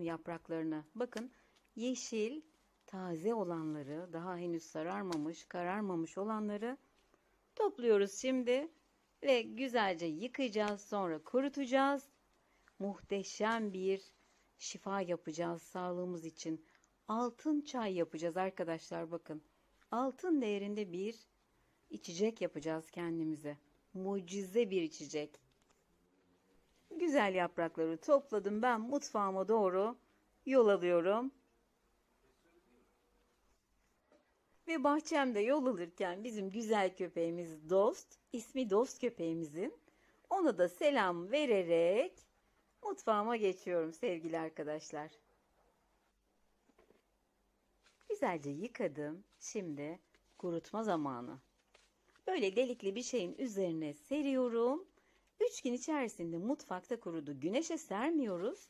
yapraklarını. Bakın yeşil, taze olanları, daha henüz sararmamış, kararmamış olanları topluyoruz şimdi ve güzelce yıkayacağız, sonra kurutacağız. Muhteşem bir şifa yapacağız sağlığımız için. Altın çay yapacağız arkadaşlar bakın. Altın değerinde bir içecek yapacağız kendimize. Mucize bir içecek. Güzel yaprakları topladım. Ben mutfağıma doğru yol alıyorum. Ve bahçemde yol alırken bizim güzel köpeğimiz Dost, ismi Dost köpeğimizin. Ona da selam vererek mutfağıma geçiyorum sevgili arkadaşlar. Güzelce yıkadım. Şimdi kurutma zamanı. Böyle delikli bir şeyin üzerine seriyorum. 3 gün içerisinde mutfakta kurudu. Güneşe sermiyoruz.